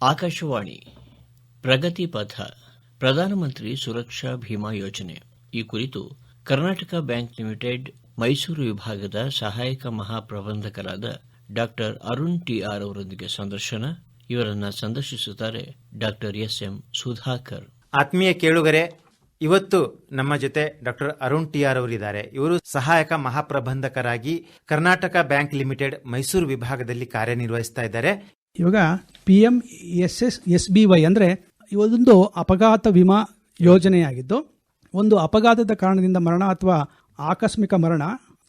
ಆಕಾಶವಾಣಿ, ಪ್ರಗತಿ ಪಥ, ಪ್ರಧಾನಮಂತ್ರಿ ಸುರಕ್ಷಾ ಭೀಮಾ ಯೋಜನೆ. ಈ ಕುರಿತು ಕರ್ನಾಟಕ ಬ್ಯಾಂಕ್ ಲಿಮಿಟೆಡ್, ಮೈಸೂರು ವಿಭಾಗದ ಸಹಾಯಕ ಮಹಾಪ್ರಬಂಧಕರಾದ ಡಾಕ್ಟರ್ ಅರುಣ್ ಟಿಆರ್ ಅವರೊಂದಿಗೆ ಸಂದರ್ಶನ. ಇವರನ್ನ ಸಂದರ್ಶಿಸುತ್ತಾರೆ ಡಾಕ್ಟರ್ ಎಸ್. ಎಂ. ಸುಧಾಕರ್. ಆತ್ಮೀಯ ಕೇಳುಗರೆ, ಇವತ್ತು ನಮ್ಮ ಜೊತೆ ಡಾಕ್ಟರ್ ಅರುಣ್ ಟಿಆರ್ ಅವರಿದ್ದಾರೆ. ಇವರು ಸಹಾಯಕ ಮಹಾಪ್ರಬಂಧಕರಾಗಿ ಕರ್ನಾಟಕ ಬ್ಯಾಂಕ್ ಲಿಮಿಟೆಡ್ ಮೈಸೂರು ವಿಭಾಗದಲ್ಲಿ ಕಾರ್ಯನಿರ್ವಹಿಸ್ತಾ ಇದ್ದಾರೆ. ಇವಾಗ P M S S S B Y ಅಂದರೆ ಇವೊಂದು ಅಪಘಾತ ವಿಮಾ ಯೋಜನೆಯಾಗಿದ್ದು ಒಂದು ಅಪಘಾತದ ಕಾರಣದಿಂದ ಮರಣ ಅಥವಾ ಆಕಸ್ಮಿಕ ಮರಣ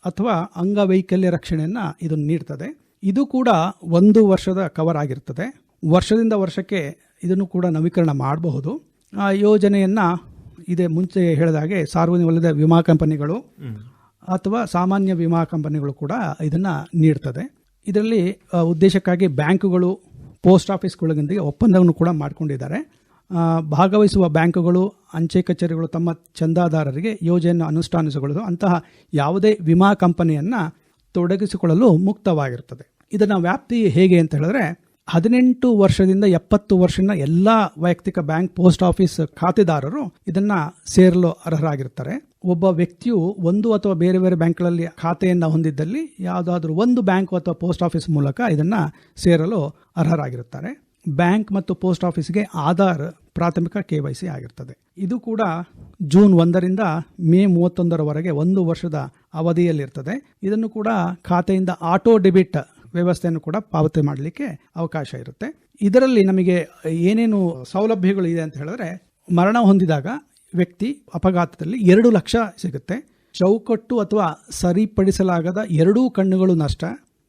ಅಥವಾ ಅಂಗವೈಕಲ್ಯ ರಕ್ಷಣೆಯನ್ನು ಇದು ನೀಡ್ತದೆ. ಇದು ಕೂಡ ಒಂದು ವರ್ಷದ ಕವರ್ ಆಗಿರ್ತದೆ. ವರ್ಷದಿಂದ ವರ್ಷಕ್ಕೆ ಇದನ್ನು ಕೂಡ ನವೀಕರಣ ಮಾಡಬಹುದು. ಆ ಯೋಜನೆಯನ್ನು ಇದೇ ಮುಂಚೆ ಹೇಳಿದಾಗೆ ಸಾರ್ವಜನಿಕ ವಲಯದ ವಿಮಾ ಕಂಪನಿಗಳು ಅಥವಾ ಸಾಮಾನ್ಯ ವಿಮಾ ಕಂಪನಿಗಳು ಕೂಡ ಇದನ್ನು ನೀಡ್ತದೆ. ಇದರಲ್ಲಿ ಉದ್ದೇಶಕ್ಕಾಗಿ ಬ್ಯಾಂಕುಗಳು, ಪೋಸ್ಟ್ ಆಫೀಸ್ಗಳೊಂದಿಗೆ ಒಪ್ಪಂದವನ್ನು ಕೂಡ ಮಾಡಿಕೊಂಡಿದ್ದಾರೆ. ಭಾಗವಹಿಸುವ ಬ್ಯಾಂಕುಗಳು, ಅಂಚೆ ಕಚೇರಿಗಳು ತಮ್ಮ ಚಂದಾದಾರರಿಗೆ ಯೋಜನೆಯನ್ನು ಅನುಷ್ಠಾನಿಸಿಕೊಳ್ಳಲು ಅಂತಹ ಯಾವುದೇ ವಿಮಾ ಕಂಪನಿಯನ್ನು ತೊಡಗಿಸಿಕೊಳ್ಳಲು ಮುಕ್ತವಾಗಿರುತ್ತದೆ. ಇದನ್ನು ವ್ಯಾಪ್ತಿ ಹೇಗೆ ಅಂತ ಹೇಳಿದ್ರೆ ಹದಿನೆಂಟು ವರ್ಷದಿಂದ ಎಪ್ಪತ್ತು ವರ್ಷದ ಎಲ್ಲ ವೈಯಕ್ತಿಕ ಬ್ಯಾಂಕ್ ಪೋಸ್ಟ್ ಆಫೀಸ್ ಖಾತೆದಾರರು ಇದನ್ನ ಸೇರಲು ಅರ್ಹರಾಗಿರ್ತಾರೆ. ಒಬ್ಬ ವ್ಯಕ್ತಿಯು ಒಂದು ಅಥವಾ ಬೇರೆ ಬೇರೆ ಬ್ಯಾಂಕ್ಗಳಲ್ಲಿ ಖಾತೆಯನ್ನು ಹೊಂದಿದ್ದಲ್ಲಿ ಯಾವುದಾದ್ರೂ ಒಂದು ಬ್ಯಾಂಕ್ ಅಥವಾ ಪೋಸ್ಟ್ ಆಫೀಸ್ ಮೂಲಕ ಇದನ್ನ ಸೇರಲು ಅರ್ಹರಾಗಿರುತ್ತಾರೆ. ಬ್ಯಾಂಕ್ ಮತ್ತು ಪೋಸ್ಟ್ ಆಫೀಸ್ಗೆ ಆಧಾರ್ ಪ್ರಾಥಮಿಕ ಕೆ ವೈ ಸಿ ಆಗಿರ್ತದೆ. ಇದು ಕೂಡ ಜೂನ್ ಒಂದರಿಂದ ಮೇ ಮೂವತ್ತೊಂದರವರೆಗೆ ಒಂದು ವರ್ಷದ ಅವಧಿಯಲ್ಲಿರ್ತದೆ. ಇದನ್ನು ಕೂಡ ಖಾತೆಯಿಂದ ಆಟೋ ಡೆಬಿಟ್ ವ್ಯವಸ್ಥೆಯನ್ನು ಕೂಡ ಪಾವತಿ ಮಾಡಲಿಕ್ಕೆ ಅವಕಾಶ ಇರುತ್ತೆ. ಇದರಲ್ಲಿ ನಮಗೆ ಏನೇನು ಸೌಲಭ್ಯಗಳು ಇದೆ ಅಂತ ಹೇಳಿದ್ರೆ, ಮರಣ ಹೊಂದಿದಾಗ ವ್ಯಕ್ತಿ ಅಪಘಾತದಲ್ಲಿ ಎರಡು ಲಕ್ಷ ಸಿಗುತ್ತೆ. ಚೌಕಟ್ಟು ಅಥವಾ ಸರಿಪಡಿಸಲಾಗದ ಎರಡೂ ಕಣ್ಣುಗಳು ನಷ್ಟ,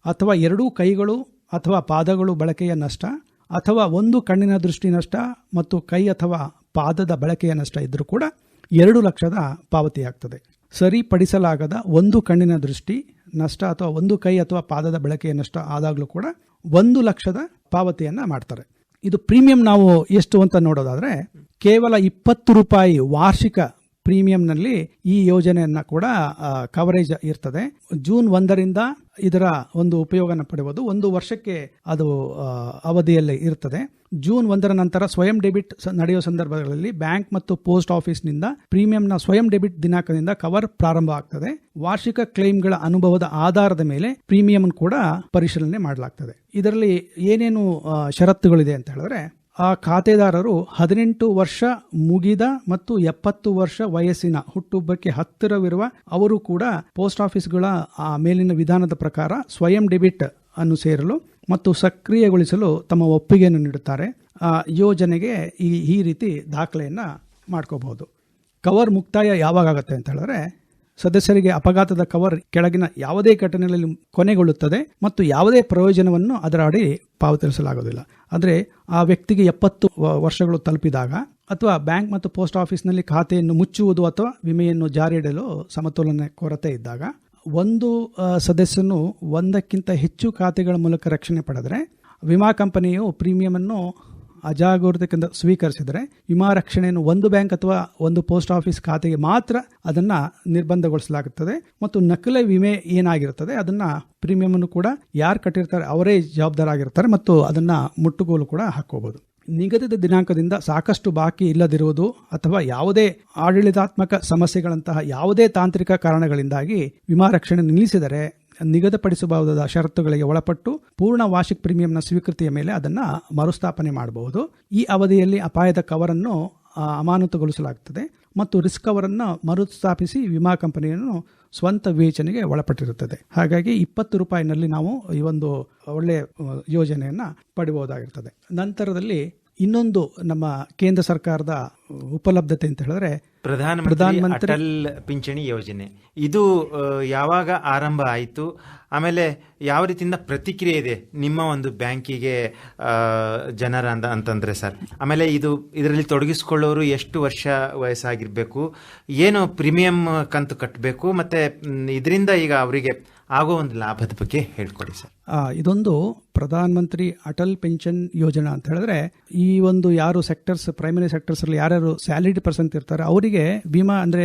ಅಥವಾ ಎರಡೂ ಕೈಗಳು ಅಥವಾ ಪಾದಗಳು ಬಳಕೆಯ ನಷ್ಟ, ಅಥವಾ ಒಂದು ಕಣ್ಣಿನ ದೃಷ್ಟಿ ನಷ್ಟ ಮತ್ತು ಕೈ ಅಥವಾ ಪಾದದ ಬಳಕೆಯ ನಷ್ಟ ಇದ್ದರೂ ಕೂಡ ಎರಡು ಲಕ್ಷದ ಪಾವತಿಯಾಗ್ತದೆ. ಸರಿಪಡಿಸಲಾಗದ ಒಂದು ಕಣ್ಣಿನ ದೃಷ್ಟಿ ನಷ್ಟ ಅಥವಾ ಒಂದು ಕೈ ಅಥವಾ ಪಾದದ ಬಳಕೆಯ ನಷ್ಟ ಆದಾಗಲೂ ಕೂಡ ಒಂದು ಲಕ್ಷದ ಪಾವತಿಯನ್ನ ಮಾಡ್ತಾರೆ. ಇದು ಪ್ರೀಮಿಯಂ ನಾವು ಎಷ್ಟು ಅಂತ ನೋಡೋದಾದ್ರೆ ಕೇವಲ ಇಪ್ಪತ್ತು ರೂಪಾಯಿ ವಾರ್ಷಿಕ ಪ್ರೀಮಿಯಂನಲ್ಲಿ ಈ ಯೋಜನೆಯನ್ನ ಕೂಡ ಕವರೇಜ್ ಇರ್ತದೆ. ಜೂನ್ ಒಂದರಿಂದ ಇದರ ಒಂದು ಉಪಯೋಗನ ಪಡೆಯುವುದು ಒಂದು ವರ್ಷಕ್ಕೆ ಅದು ಅವಧಿಯಲ್ಲಿ ಇರ್ತದೆ. ಜೂನ್ ಒಂದರ ನಂತರ ಸ್ವಯಂ ಡೆಬಿಟ್ ನಡೆಯುವ ಸಂದರ್ಭಗಳಲ್ಲಿ ಬ್ಯಾಂಕ್ ಮತ್ತು ಪೋಸ್ಟ್ ಆಫೀಸ್ನಿಂದ ಪ್ರೀಮಿಯಂನ ಸ್ವಯಂ ಡೆಬಿಟ್ ದಿನಾಂಕದಿಂದ ಕವರ್ ಪ್ರಾರಂಭ ಆಗ್ತದೆ. ವಾರ್ಷಿಕ ಕ್ಲೈಮ್ಗಳ ಅನುಭವದ ಆಧಾರದ ಮೇಲೆ ಪ್ರೀಮಿಯಂ ಕೂಡ ಪರಿಶೀಲನೆ ಮಾಡಲಾಗ್ತದೆ. ಇದರಲ್ಲಿ ಏನೇನು ಷರತ್ತುಗಳಿದೆ ಅಂತ ಹೇಳಿದ್ರೆ ಆ ಖಾತೆದಾರರು ಹದಿನೆಂಟು ವರ್ಷ ಮುಗಿದ ಮತ್ತು ಎಪ್ಪತ್ತು ವರ್ಷ ವಯಸ್ಸಿನ ಹುಟ್ಟುಹಬ್ಬಕ್ಕೆ ಹತ್ತಿರವಿರುವ ಅವರು ಕೂಡ ಪೋಸ್ಟ್ ಆಫೀಸ್ಗಳ, ಆ ಮೇಲಿನ ವಿಧಾನದ ಪ್ರಕಾರ ಸ್ವಯಂ ಡೆಬಿಟ್ ಅನ್ನು ಸೇರಲು ಮತ್ತು ಸಕ್ರಿಯಗೊಳಿಸಲು ತಮ್ಮ ಒಪ್ಪಿಗೆಯನ್ನು ನೀಡುತ್ತಾರೆ. ಆ ಯೋಜನೆಗೆ ಈ ಈ ರೀತಿ ದಾಖಲೆಯನ್ನು ಮಾಡ್ಕೋಬಹುದು. ಕವರ್ ಮುಕ್ತಾಯ ಯಾವಾಗ ಆಗುತ್ತೆ ಅಂತ ಹೇಳಿದ್ರೆ ಸದಸ್ಯರಿಗೆ ಅಪಘಾತದ ಕವರ್ ಕೆಳಗಿನ ಯಾವುದೇ ಘಟನೆಯಲ್ಲಿ ಕೊನೆಗೊಳ್ಳುತ್ತದೆ ಮತ್ತು ಯಾವುದೇ ಪ್ರಯೋಜನವನ್ನು ಅದರ ಅಡಿ ಪಾವತಿಸಲಾಗುವುದಿಲ್ಲ. ಆದರೆ ಆ ವ್ಯಕ್ತಿಗೆ ಎಪ್ಪತ್ತು ವರ್ಷಗಳು ತಲುಪಿದಾಗ ಅಥವಾ ಬ್ಯಾಂಕ್ ಮತ್ತು ಪೋಸ್ಟ್ ಆಫೀಸ್ನಲ್ಲಿ ಖಾತೆಯನ್ನು ಮುಚ್ಚುವುದು ಅಥವಾ ವಿಮೆಯನ್ನು ಜಾರಿಯಿಡಲು ಸಮತೋಲನ ಕೊರತೆ ಇದ್ದಾಗ ಒಂದು ಸದಸ್ಯನು ಒಂದಕ್ಕಿಂತ ಹೆಚ್ಚು ಖಾತೆಗಳ ಮೂಲಕ ರಕ್ಷಣೆ ಪಡೆದರೆ ವಿಮಾ ಕಂಪನಿಯು ಪ್ರೀಮಿಯಂ ಅನ್ನು ಅಜಾಗರೂಕತೆಯಿಂದ ಸ್ವೀಕರಿಸಿದರೆ ವಿಮಾ ರಕ್ಷಣೆಯನ್ನು ಒಂದು ಬ್ಯಾಂಕ್ ಅಥವಾ ಒಂದು ಪೋಸ್ಟ್ ಆಫೀಸ್ ಖಾತೆಗೆ ಮಾತ್ರ ಅದನ್ನು ನಿರ್ಬಂಧಗೊಳಿಸಲಾಗುತ್ತದೆ. ಮತ್ತು ನಕಲಿ ವಿಮೆ ಏನಾಗಿರುತ್ತದೆ, ಅದನ್ನು ಪ್ರೀಮಿಯಂ ಅನ್ನು ಕೂಡ ಯಾರು ಕಟ್ಟಿರ್ತಾರೆ ಅವರೇ ಜವಾಬ್ದಾರಾಗಿರ್ತಾರೆ ಮತ್ತು ಅದನ್ನು ಮುಟ್ಟುಗೋಲು ಕೂಡ ಹಾಕೋಬಹುದು ನಿಗದಿತ ದಿನಾಂಕದಿಂದ ಸಾಕಷ್ಟು ಬಾಕಿ ಇಲ್ಲದಿರುವುದು ಅಥವಾ ಯಾವುದೇ ಆಡಳಿತಾತ್ಮಕ ಸಮಸ್ಯೆಗಳಂತಹ ಯಾವುದೇ ತಾಂತ್ರಿಕ ಕಾರಣಗಳಿಂದಾಗಿ ವಿಮಾ ರಕ್ಷಣೆ ನಿಲ್ಲಿಸಿದರೆ ನಿಗದಿಪಡಿಸಬಹುದಾದ ಷರತ್ತುಗಳಿಗೆ ಒಳಪಟ್ಟು ಪೂರ್ಣ ವಾರ್ಷಿಕ ಪ್ರೀಮಿಯಂನ ಸ್ವೀಕೃತಿಯ ಮೇಲೆ ಅದನ್ನು ಮರುಸ್ಥಾಪನೆ ಮಾಡಬಹುದು. ಈ ಅವಧಿಯಲ್ಲಿ ಅಪಾಯದ ಕವರನ್ನು ಅಮಾನತುಗೊಳಿಸಲಾಗುತ್ತದೆ ಮತ್ತು ರಿಸ್ಕ್ ಕವರನ್ನು ಮರುಸ್ಥಾಪಿಸಿ ವಿಮಾ ಕಂಪನಿಯನ್ನು ಸ್ವಂತ ವಿವೇಚನೆಗೆ ಒಳಪಟ್ಟಿರುತ್ತದೆ. ಹಾಗಾಗಿ ಇಪ್ಪತ್ತು ರೂಪಾಯಿನಲ್ಲಿ ನಾವು ಈ ಒಂದು ಒಳ್ಳೆಯ ಯೋಜನೆಯನ್ನು ಪಡೆಯಬಹುದಾಗಿರ್ತದೆ ನಂತರದಲ್ಲಿ ಇನ್ನೊಂದು ನಮ್ಮ ಕೇಂದ್ರ ಸರ್ಕಾರದ ಉಪಲಬ್ಧತೆ ಅಂತ ಹೇಳಿದ್ರೆ ಪ್ರಧಾನಮಂತ್ರಿ ಪ್ರಧಾನಮಂತ್ರಿ- ಅಟಲ್ ಪಿಂಚಣಿ ಯೋಜನೆ. ಇದು ಯಾವಾಗ ಆರಂಭ ಆಯಿತು? ಆಮೇಲೆ ಯಾವ ರೀತಿಯಿಂದ ಪ್ರತಿಕ್ರಿಯೆ ಇದೆ ನಿಮ್ಮ ಒಂದು ಬ್ಯಾಂಕಿಗೆ ಜನರ ಅಂತ ಅಂತಂದ್ರೆ ಸರ್? ಆಮೇಲೆ ಇದು ಇದರಲ್ಲಿ ತೊಡಗಿಸಿಕೊಳ್ಳೋರು ಎಷ್ಟು ವರ್ಷ ವಯಸ್ಸಾಗಿರ್ಬೇಕು? ಏನು ಪ್ರೀಮಿಯಂ ಕಂತು ಕಟ್ಟಬೇಕು ಮತ್ತೆ ಇದರಿಂದ ಈಗ ಅವರಿಗೆ ಆಗೋ ಒಂದು ಲಾಭದ ಬಗ್ಗೆ ಹೇಳ್ಕೊಡಿ ಸರ್. ಇದೊಂದು ಪ್ರಧಾನ ಮಂತ್ರಿ ಅಟಲ್ ಪೆನ್ಷನ್ ಯೋಜನಾ ಅಂತ ಹೇಳಿದ್ರೆ ಈ ಒಂದು ಯಾರು ಸೆಕ್ಟರ್ಸ್ ಪ್ರೈಮರಿ ಸೆಕ್ಟರ್ಸ್ ಅಲ್ಲಿ ಯಾರ್ಯಾರು ಸ್ಯಾಲರಿಡ್ ಪರ್ಸನ್ ಇರ್ತಾರೆ, ಅವರಿಗೆ ವಿಮಾ ಅಂದ್ರೆ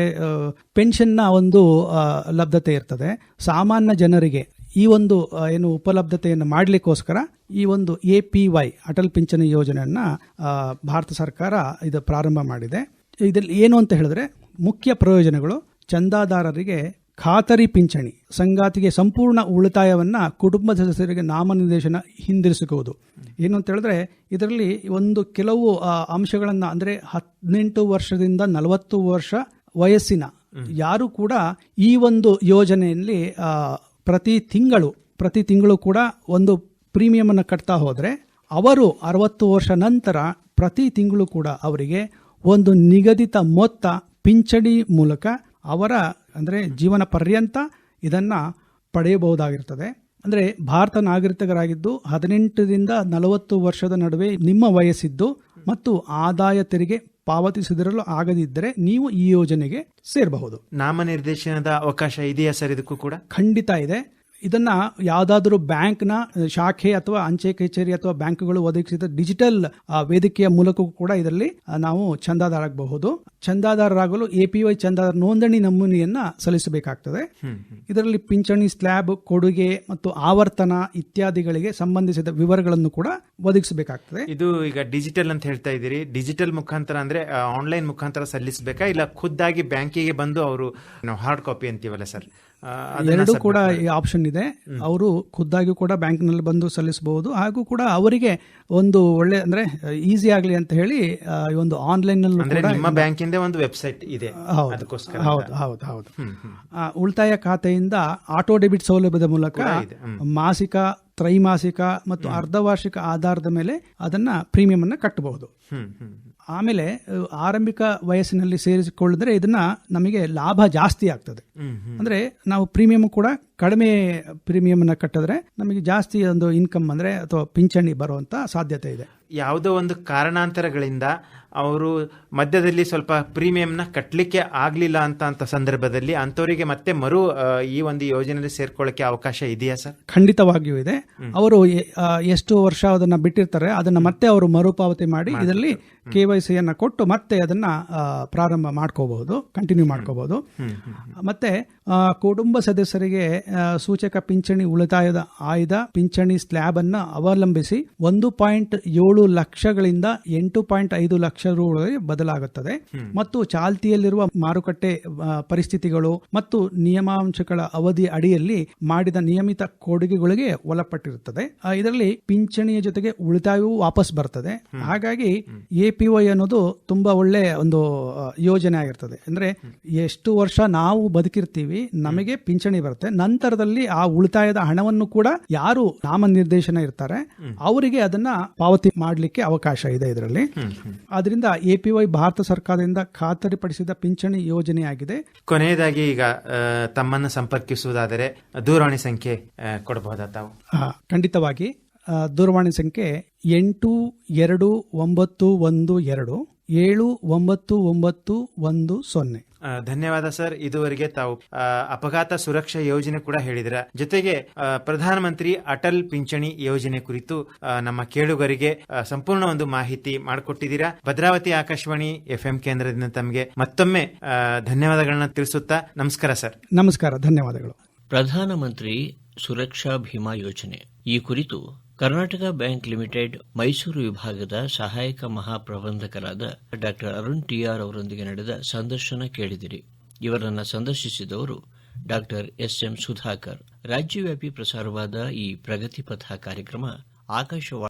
ಪೆನ್ಷನ್ನ ಒಂದು ಲಭ್ಯತೆ ಇರ್ತದೆ. ಸಾಮಾನ್ಯ ಜನರಿಗೆ ಈ ಒಂದು ಏನು ಉಪಲಬ್ಧತೆಯನ್ನು ಮಾಡಲಿಕ್ಕೋಸ್ಕರ ಈ ಒಂದು ಎ ಪಿ ವೈ, ಅಟಲ್ ಪಿಂಚಣಿ ಯೋಜನೆಯನ್ನ ಭಾರತ ಸರ್ಕಾರ ಇದು ಪ್ರಾರಂಭ ಮಾಡಿದೆ. ಇದರಲ್ಲಿ ಏನು ಅಂತ ಹೇಳಿದ್ರೆ, ಮುಖ್ಯ ಪ್ರಯೋಜನಗಳು ಚಂದಾದಾರರಿಗೆ ಖಾತರಿ ಪಿಂಚಣಿ, ಸಂಗಾತಿಗೆ ಸಂಪೂರ್ಣ ಉಳಿತಾಯವನ್ನು ಕುಟುಂಬ ಸದಸ್ಯರಿಗೆ ನಾಮನಿರ್ದೇಶನ ಹಿಂದಿರಿಸುವುದು ಏನು ಅಂತ ಹೇಳಿದ್ರೆ, ಇದರಲ್ಲಿ ಒಂದು ಕೆಲವು ಅಂಶಗಳನ್ನು ಅಂದರೆ ಹದಿನೆಂಟು ವರ್ಷದಿಂದ ನಲವತ್ತು ವರ್ಷ ವಯಸ್ಸಿನ ಯಾರು ಕೂಡ ಈ ಒಂದು ಯೋಜನೆಯಲ್ಲಿ ಪ್ರತಿ ತಿಂಗಳು ಪ್ರತಿ ತಿಂಗಳು ಕೂಡ ಒಂದು ಪ್ರೀಮಿಯಂ ಅನ್ನು ಕಟ್ತಾ ಹೋದರೆ, ಅವರು ಅರವತ್ತು ವರ್ಷ ನಂತರ ಪ್ರತಿ ತಿಂಗಳು ಕೂಡ ಅವರಿಗೆ ಒಂದು ನಿಗದಿತ ಮೊತ್ತ ಪಿಂಚಣಿ ಮೂಲಕ ಅವರ ಅಂದರೆ ಜೀವನ ಪರ್ಯಂತ ಇದನ್ನು ಪಡೆಯಬಹುದಾಗಿರ್ತದೆ. ಅಂದರೆ ಭಾರತ ನಾಗರಿಕರಾಗಿದ್ದು ಹದಿನೆಂಟರಿಂದ ನಲವತ್ತು ವರ್ಷದ ನಡುವೆ ನಿಮ್ಮ ವಯಸ್ಸಿದ್ದು ಮತ್ತು ಆದಾಯ ತೆರಿಗೆ ಪಾವತಿಸಿದಿರಲು ಆಗದಿದ್ದರೆ ನೀವು ಈ ಯೋಜನೆಗೆ ಸೇರಬಹುದು. ನಾಮನಿರ್ದೇಶನದ ಅವಕಾಶ ಇದೆಯಾ ಸರ್ ಇದಕ್ಕೂ ಕೂಡ? ಖಂಡಿತ ಇದೆ. ಇದನ್ನ ಯಾವುದಾದ್ರೂ ಬ್ಯಾಂಕ್ನ ಶಾಖೆ ಅಥವಾ ಅಂಚೆ ಕಚೇರಿ ಅಥವಾ ಬ್ಯಾಂಕ್ಗಳು ಒದಗಿಸಿದ ಡಿಜಿಟಲ್ ವೇದಿಕೆಯ ಮೂಲಕವೂ ಕೂಡ ಇದರಲ್ಲಿ ನಾವು ಚಂದಾದಾರಾಗಬಹುದು ಚಂದಾದಾರರಾಗಲು ಎಪಿವೈ ಚಂದಾದಾರ ನೋಂದಣಿ ನಮೂನೆಯನ್ನ ಸಲ್ಲಿಸಬೇಕಾಗ್ತದೆ. ಇದರಲ್ಲಿ ಪಿಂಚಣಿ ಸ್ಲ್ಯಾಬ್ ಕೊಡುಗೆ ಮತ್ತು ಆವರ್ತನ ಇತ್ಯಾದಿಗಳಿಗೆ ಸಂಬಂಧಿಸಿದ ವಿವರಗಳನ್ನು ಕೂಡ ಒದಗಿಸಬೇಕಾಗ್ತದೆ. ಇದು ಈಗ ಡಿಜಿಟಲ್ ಅಂತ ಹೇಳ್ತಾ ಇದ್ದೀರಿ. ಡಿಜಿಟಲ್ ಮುಖಾಂತರ ಅಂದ್ರೆ ಆನ್ಲೈನ್ ಮುಖಾಂತರ ಸಲ್ಲಿಸಬೇಕಾ? ಇಲ್ಲ ಖುದ್ದಾಗಿ ಬ್ಯಾಂಕಿಗೆ ಬಂದು ಅವರು ಹಾರ್ಡ್ ಕಾಪಿ ಅಂತೀವಲ್ಲ ಸರ್? ಎರಡು ಕೂಡ ಈ ಆಪ್ಷನ್ ಇದೆ. ಅವರು ಖುದ್ದಾಗಿ ಕೂಡ ಬ್ಯಾಂಕ್ನಲ್ಲಿ ಬಂದು ಸಲ್ಲಿಸಬಹುದು. ಹಾಗೂ ಕೂಡ ಅವರಿಗೆ ಒಂದು ಒಳ್ಳೆ ಅಂದ್ರೆ ಈಸಿ ಆಗಲಿ ಅಂತ ಹೇಳಿ ಈ ಒಂದು ಆನ್ಲೈನ್ ಬ್ಯಾಂಕಿಂದ ಒಂದು ವೆಬ್ಸೈಟ್ ಇದೆ. ಹೌದು. ಹೌದು ಹೌದು ಉಳಿತಾಯ ಖಾತೆಯಿಂದ ಆಟೋ ಡೆಬಿಟ್ ಸೌಲಭ್ಯದ ಮೂಲಕ. ಮಾಸಿಕ ತ್ರೈಮಾಸಿಕ ಮತ್ತು ಅರ್ಧವಾರ್ಷಿಕ ಆಧಾರದ ಮೇಲೆ ಅದನ್ನ ಪ್ರೀಮಿಯಂ ಅನ್ನ ಕಟ್ಟಬಹುದು. ಆಮೇಲೆ ಆರಂಭಿಕ ವಯಸ್ಸಿನಲ್ಲಿ ಸೇರಿಸಿಕೊಳ್ಳಿದ್ರೆ ಇದನ್ನ ನಮಗೆ ಲಾಭ ಜಾಸ್ತಿ ಆಗ್ತದೆ. ಅಂದ್ರೆ ನಾವು ಪ್ರೀಮಿಯಂ ಕೂಡ ಕಡಿಮೆ ಪ್ರೀಮಿಯಂ ಅನ್ನ ಕಟ್ಟಿದ್ರೆ ನಮಗೆ ಜಾಸ್ತಿ ಒಂದು ಇನ್ಕಮ್ ಅಂದ್ರೆ ಅಥವಾ ಪಿಂಚಣಿ ಬರುವಂತ ಸಾಧ್ಯತೆ ಇದೆ. ಯಾವುದೋ ಒಂದು ಕಾರಣಾಂತರಗಳಿಂದ ಅವರು ಮಧ್ಯದಲ್ಲಿ ಸ್ವಲ್ಪ ಪ್ರೀಮಿಯಂನ ಕಟ್ಟಲಿಕ್ಕೆ ಆಗಲಿಲ್ಲ ಅಂತ ಅಂತ ಸಂದರ್ಭದಲ್ಲಿ ಅಂಥವರಿಗೆ ಮತ್ತೆ ಮರು ಈ ಒಂದು ಯೋಜನೆಯಲ್ಲಿ ಸೇರ್ಕೊಳ್ಳಕ್ಕೆ ಅವಕಾಶ ಇದೆಯಾ ಸರ್? ಖಂಡಿತವಾಗಿಯೂ ಇದೆ. ಅವರು ಎಷ್ಟು ವರ್ಷ ಅದನ್ನ ಬಿಟ್ಟಿರ್ತಾರೆ ಅದನ್ನ ಮತ್ತೆ ಅವರು ಮರುಪಾವತಿ ಮಾಡಿ ಇದರಲ್ಲಿ ಕೆ ವೈ ಸಿಯನ್ನ ಕೊಟ್ಟು ಮತ್ತೆ ಅದನ್ನ ಪ್ರಾರಂಭ ಮಾಡ್ಕೋಬಹುದು ಕಂಟಿನ್ಯೂ ಮಾಡ್ಕೋಬಹುದು. ಮತ್ತೆ ಕುಟುಂಬ ಸದಸ್ಯರಿಗೆ ಸೂಚಕ ಪಿಂಚಣಿ ಉಳಿತಾಯದ ಆಯ್ದ ಪಿಂಚಣಿ ಸ್ಲ್ಯಾಬ್ ಅನ್ನ ಅವಲಂಬಿಸಿ ಒಂದು ಪಾಯಿಂಟ್ ಏಳು ಲಕ್ಷಗಳಿಂದ ಎಂಟು ಪಾಯಿಂಟ್ ಐದು ಲಕ್ಷ ರೂಗಳಿಗೆ ಬದಲಾಗುತ್ತದೆ. ಮತ್ತು ಚಾಲ್ತಿಯಲ್ಲಿರುವ ಮಾರುಕಟ್ಟೆ ಪರಿಸ್ಥಿತಿಗಳು ಮತ್ತು ನಿಯಮಾಂಶಗಳ ಅವಧಿ ಅಡಿಯಲ್ಲಿ ಮಾಡಿದ ನಿಯಮಿತ ಕೊಡುಗೆಗಳಿಗೆ ಒಳಪಟ್ಟಿರುತ್ತದೆ. ಇದರಲ್ಲಿ ಪಿಂಚಣಿಯ ಜೊತೆಗೆ ಉಳಿತಾಯವೂ ವಾಪಸ್ ಬರ್ತದೆ. ಹಾಗಾಗಿ ಎಪಿವೈ ಅನ್ನೋದು ತುಂಬಾ ಒಳ್ಳೆ ಒಂದು ಯೋಜನೆ ಆಗಿರ್ತದೆ. ಅಂದ್ರೆ ಎಷ್ಟು ವರ್ಷ ನಾವು ಬದುಕಿರ್ತೀವಿ ನಮಗೆ ಪಿಂಚಣಿ ಬರುತ್ತೆ. ನಂತರದಲ್ಲಿ ಆ ಉಳಿತಾಯದ ಹಣವನ್ನು ಕೂಡ ಯಾರು ನಾಮ ನಿರ್ದೇಶನ ಇರ್ತಾರೆ ಅವರಿಗೆ ಅದನ್ನ ಪಾವತಿ ಮಾಡಲಿಕ್ಕೆ ಅವಕಾಶ ಇದೆ ಇದರಲ್ಲಿ. ಆದ್ರಿಂದ ಎಪಿವೈ ಭಾರತ ಸರ್ಕಾರದಿಂದ ಖಾತರಿಪಡಿಸಿದ ಪಿಂಚಣಿ ಯೋಜನೆಯಾಗಿದೆ. ಕೊನೆಯದಾಗಿ ಈಗ ತಮ್ಮನ್ನು ಸಂಪರ್ಕಿಸುವುದಾದರೆ ದೂರವಾಣಿ ಸಂಖ್ಯೆ ಕೊಡಬಹುದಾ ತಾವು? ಖಂಡಿತವಾಗಿ. ದೂರವಾಣಿ ಸಂಖ್ಯೆ ಎಂಟು ಎರಡು ಒಂಬತ್ತು ಒಂದು ಎರಡು. ಏಳು ಒಂಬತ್ತು ಒಂಬತ್ತು ಒಂದು ಸೊನ್ನೆ. ಧನ್ಯವಾದ ಸರ್. ಇದುವರೆಗೆ ತಾವು ಅಪಘಾತ ಸುರಕ್ಷಾ ಯೋಜನೆ ಕೂಡ ಹೇಳಿದ್ರ. ಜೊತೆಗೆ ಪ್ರಧಾನಮಂತ್ರಿ ಅಟಲ್ ಪಿಂಚಣಿ ಯೋಜನೆ ಕುರಿತು ನಮ್ಮ ಕೇಳುಗರಿಗೆ ಸಂಪೂರ್ಣ ಒಂದು ಮಾಹಿತಿ ಮಾಡಿಕೊಟ್ಟಿದ್ದೀರಾ. ಭದ್ರಾವತಿ ಆಕಾಶವಾಣಿ ಎಫ್ ಎಂ ಕೇಂದ್ರದಿಂದ ತಮಗೆ ಮತ್ತೊಮ್ಮೆ ಧನ್ಯವಾದಗಳನ್ನ ತಿಳಿಸುತ್ತಾ ನಮಸ್ಕಾರ ಸರ್. ನಮಸ್ಕಾರ ಧನ್ಯವಾದಗಳು. ಪ್ರಧಾನಮಂತ್ರಿ ಸುರಕ್ಷಾ ಭೀಮಾ ಯೋಜನೆ. ಈ ಕುರಿತು ಕರ್ನಾಟಕ ಬ್ಯಾಂಕ್ ಲಿಮಿಟೆಡ್ ಮೈಸೂರು ವಿಭಾಗದ ಸಹಾಯಕ ಮಹಾಪ್ರಬಂಧಕರಾದ ಡಾಕ್ಟರ್ ಅರುಣ್ ಟಿಆರ್ ಅವರೊಂದಿಗೆ ನಡೆದ ಸಂದರ್ಶನ ಕೇಳಿದಿರಿ. ಇವರನ್ನು ಸಂದರ್ಶಿಸಿದವರು ಡಾಕ್ಟರ್ ಎಸ್ ಎಂ ಸುಧಾಕರ್. ರಾಜ್ಯವ್ಯಾಪಿ ಪ್ರಸಾರವಾದ ಈ ಪ್ರಗತಿ ಪಥ ಕಾರ್ಯಕ್ರಮ ಆಕಾಶವಾಣಿ